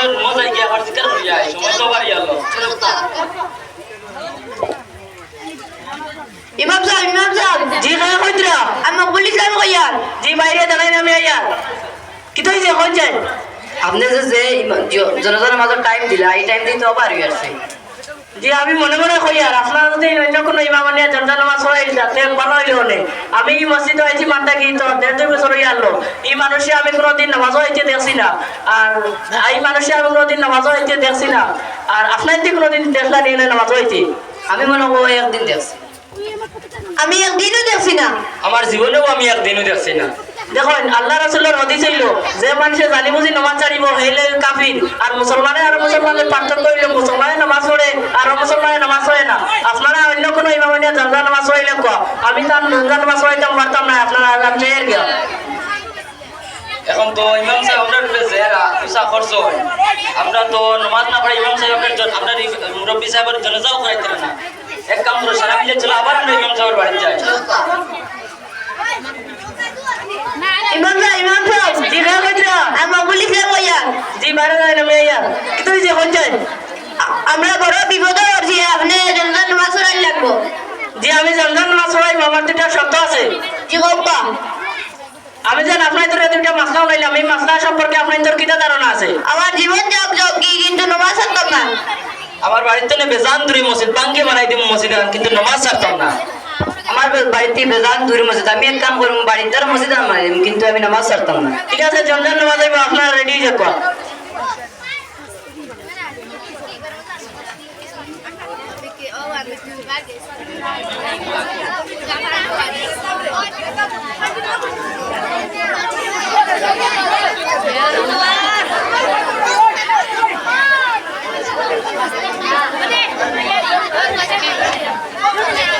সাহেব মজাই গিয়ে আবার জিকার করি যায়। সময় তো বাড়ি গেল ইমাম সাহেব ইমাম সাহেব জি খায় কইতরা আমি পুলিশ সাহেব কইয়ার জি বাইরে দাঁড়াই নামে আইয়া কি তো যে কইছেন আপনি যে যে ইমা- জ- জনগণের মাঝে টাইম দিলা এই টাইম দিতে আবার হয়ে জি আমি মনে মনে কই আর আপনারা যদি অন্য কোনো ইমাম নিয়ে জনতা নামাজ পড়াই যাতে ভালো হইলে হলে। আমি এই মসজিদে আইছি মানটা কি তো দেড় দুই বছর হয়ে আনলো এই মানুষে আমি কোনোদিন নামাজও হইতে দেখছি না। আর এই মানুষে আমি কোনোদিন নামাজও হইতে দেখছি না। আর আপনার দিয়ে কোনোদিন দেখলা নিয়ে নামাজও হইতে আমি মনে করি একদিন দেখছি। আমি একদিনও দেখছি না। আমার জীবনেও আমি একদিনও দেখছি না। দেখুন, আল্লাহ রাসুল্লাহর হদি ছিল যে মানুষে জানি বুঝি নামাজ ছাড়িব হেলে কাফির। আর মুসলমানে, আর মুসলমানের পার্থক্য হইলে, মুসলমানে নামাজ পড়ে, আর মুসলমানে নামাজ পড়ে না। আপনারা অন্য কোনো ইমামিয়া জানজা নামাজ পড়িলে ক আমি তার জানজা নামাজ পড়াইতাম পারতাম না, আপনারা আজান চেয়ে গিয়া এখন তো ইমাম সাহেব আমরা উপরে জেরা পয়সা খরচ হয় আমরা তো নমাজ না পড়ে ইমাম সাহেব আপনার আপনার মুরব্বী সাহেবের জনজাও করাইতে না। এক কাম করো, সারা মিলে চলো, আবার আমরা ইমাম সাহেবের বাড়ি যাই। ইমাম সাহেব ইমাম সাহেব জি খায় কইতরা আমি পুলিশ সাহেব কইয়ার জি বাইরে যায় না মেয়া কি তো হইছে কোন যায় আমরা বড় বিপদে পড়ছি আপনি জনগণ নামাজ পড়াই লাগবো। জি আমি জানজান নামাজ পড়াই আমার দুটা শব্দ আছে। জি গপ্পা আমি জান আপনার তোর দুটা মাসলা উঠাইলাম এই মাসলা সম্পর্কে আপনার তোর কিটা ধারণা আছে? আমার জীবন জগ জগ কি কিন্তু নামাজ পড়তাম না। আমার বাড়িতে বেজান দূরে মসজিদ বাঙ্গে বানাই দিব মসজিদ কিন্তু নমাজ ছাড়তাম না। আমার বাড়িতে বেজান দূরে মসজিদ আমি এক কাম করবো বাড়িতে আর মসজিদ আমার কিন্তু আমি নামাজ ছাড়তাম না ঠিক আছে জমজান নামাজ আপনার রেডি যাবো Yeah.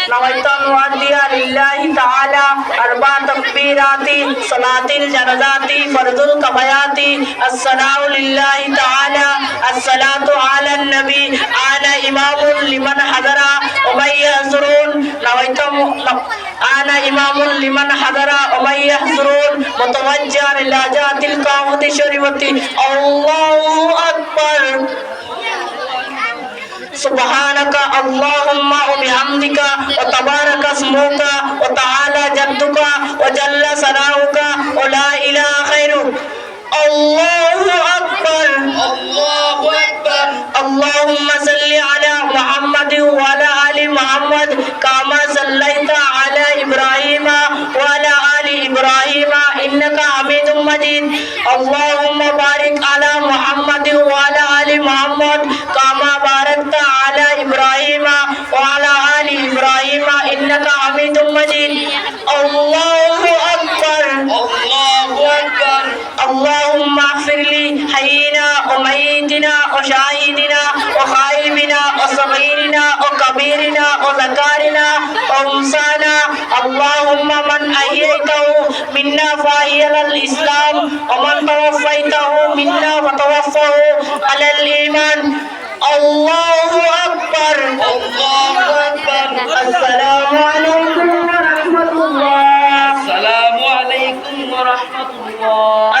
نويت أن أؤدي لله تعالى أربع تكبيرات صلاة الجنازات فرض الكفايات الصلاة لله تعالى الصلاة على النبي أنا إمام لمن حضر ومن يحضرون نويت أنا إمام لمن حضر ومن يحضرون متوجها إلى جهة الكعبة الشريفة الله أكبر سبحانك اللهم وبحمدك وتبارك اسمك وتعالى جدك وجل ثناؤك ولا إله غيرك. الله أكبر. الله أكبر. اللهم صل على محمد وعلى آل محمد كما صليت على إبراهيم وعلى آل إبراهيم إنك حميد مجيد. اللهم بارك على محمد وعلى آل محمد كما إنك حميد مجيد الله أكبر. الله أكبر. اللهم اغفر لي حينا وميتنا وشاهدنا وخائبنا وصغيرنا وكبيرنا وذكارنا وانسانا اللهم من أحييته منا فاحي على الإسلام ومن توفيته منا فتوفه على الإيمان. الله أكبر. الله أكبر السلام عليكم ورحمه الله السلام عليكم ورحمة الله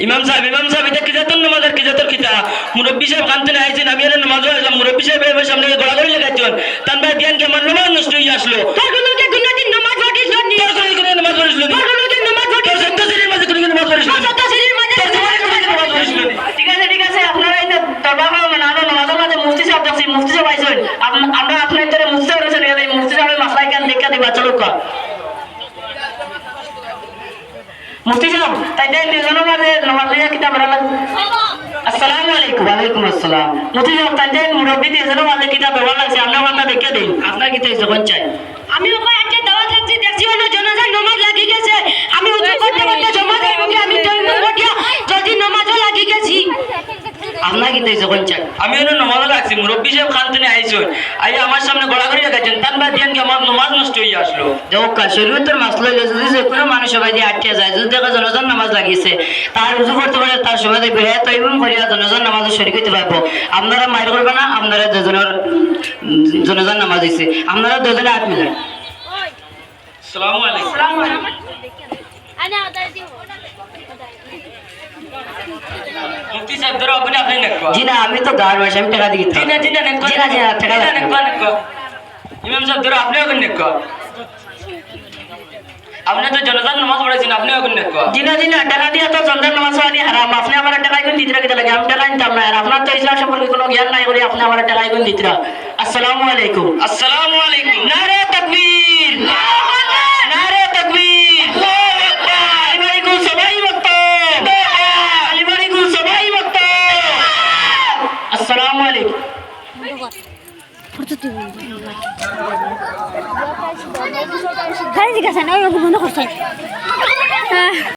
ইমাম সাহেব ইমাম সাহেব এটা কি জাতন নামাজের কি জাতর কিতা মুরব্বী সাহেব কানতে না আইছেন আমি আর নামাজ হইলাম মুরব্বী সাহেব এবার সামনে গড়াগড়ি লাগাইছেন তান ভাই ধ্যান কে আমার নামাজ নষ্ট হয়ে আসলো? তোর কোনো গুণাদিন নামাজ পড়িস নি তোর কোন কোন নামাজ পড়িস তোর কোনো যে নামাজ তোর সত্য শ্রেণির মাঝে কোন নামাজ পড়িস তোর সত্য তোর কোন নামাজ পড়িস ঠিক আছে ঠিক আছে আপনারা এই দরবার মানে আরও নামাজের মাঝে মুফতি সাহেব দেখছি মুফতি সাহেব আইছেন আমরা আপনার ধরে মুফতি সাহেব আইছেন এই মুফতি সাহেবের কেন দেখা দিবা? চলো কা সাহেব তাই দেন দুজনের মাঝে নমাজ লইয়া কিতাব রাখলাম আসসালামু আলাইকুম ওয়ালাইকুম আসসালাম। সাহেব তাই দেন মুরব্বী দুজনের মাঝে কিতাব ব্যবহার লাগছে আপনার মাথা দেখে দিন আপনার কি তাই যখন চাই? আমি ওপর একটা দাওয়া থাকছি দেখছি হলো জনাজার নমাজ লাগি গেছে। আমি উদ্যোগ করতে করতে জমা দেবো আমি বটিয়া যদি নমাজও লাগি গেছি আমি হলো নমাজ লাগছি মুরব্বী সাহেব খানতনে আইসুন আই আমার সামনে গড়াগড়ি রেখেছেন তার বাদ দিয়ে আমার নমাজ নষ্ট হয়ে আসলো। দেখো মাস লইলে যদি যে কোনো মানুষ সবাই দিয়ে আটকে যায় যদি দেখা জনজন নামাজ লাগিয়েছে তার উজু করতে পারে তার সময় দেখবে হ্যাঁ তো এবং করিয়া জনজন নামাজ শরীর করতে পারব। আপনারা মাইর করবে না আপনারা দুজনের জনজন নামাজ দিছে আপনারা দুজনে হাত মিলান। আলাইকুম। জি না আমি তো গাঁর মাসে আমি টাকা টাকা ইমাম সাহেব ধরো নেকো আপনি তো জনতার নামাজ পড়েছেন নেকো টাকা দিয়া তো চন্দ্রের নামাজ পড়ানি হারাম। আপনি আমার টাকা এখন দিতে রাখতে লাগে আমি টাকা নিতাম না আর আপনার তো ইসলাম সম্পর্কে কোনো জ্ঞান নাই করে আপনি আমার টাকা এখন দিতে আসসালামু আলাইকুম। আসসালামু আলাইকুম। নারে তাকবীর। Hadi kasana, ayoko muna kursay.